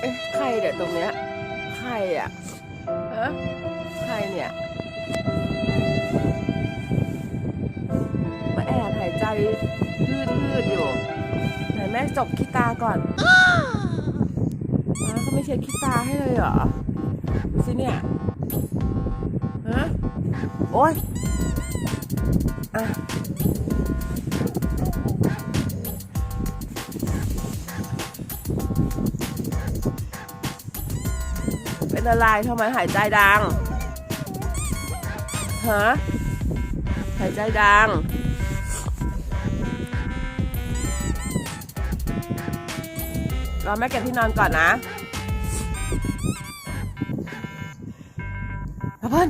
เอ๊ะใครเดี๋ยวตรงเนี้ยใครอะฮะใครเนี่ยมาแอบหายใจพืดพืดๆอยู่ไหนแม่จบขี้ตาก่อนอ้าเขาไม่เช็ดขี้ตาให้เลยเหรอดูสิเนี่ยฮะโอ๊ยอะ เป็นอะไรทำไมหายใจดังฮะหายใจดังรอแม่เก็บที่นอนก่อนนะพะเพิ่น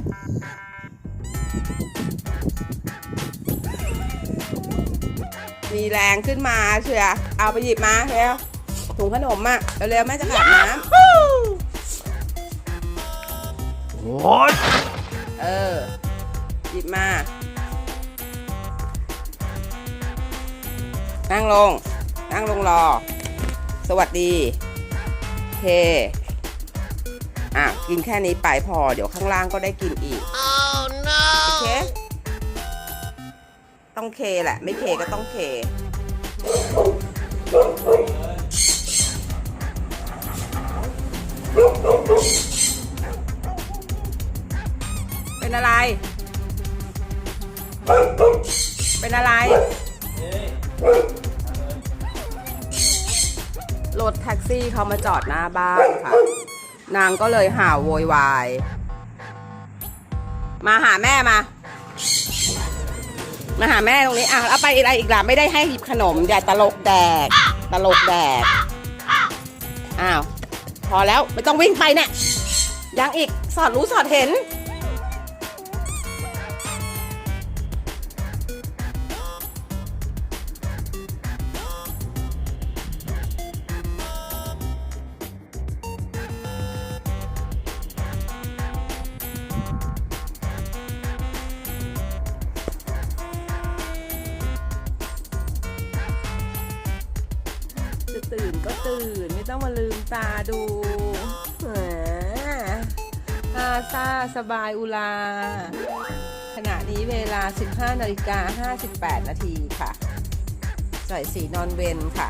มีแรงขึ้นมาเชียเอาไปหยิบมาเร็วถุงขนมอะเร็วๆแม่จะอาบน้ำ What? เออ หยิบมา นั่งลง นั่งลงรอ สวัสดีโอเค อะ กินแค่นี้ไปพอ เดี๋ยวข้างล่างก็ได้กินอีก Oh no! โอเค ต้องเคแหละ ไม่เคก็ต้องเค เป็นอะไร เป็นอะไร รถแท็กซี่เขามาจอดหน้าบ้านค่ะ นางก็เลยห่าวโวยวาย มาหาแม่มา มาหาแม่ตรงนี้ อะเอาไปอะไรอีกล่ะ ไม่ได้ให้หยิบขนม อย่าตลกแดก ตลกแดก อ้าว พอแล้ว ไม่ต้องวิ่งไปเนี่ยยังอีกสอดรู้สอดเห็น ก็ตื่นไม่ต้องมาลืมตาดูแหมฮาซาสบายอุลา ขณะนี้เวลา 15นาฬิกา58 นาทีค่ะ ใส่สีนอนเวนค่ะ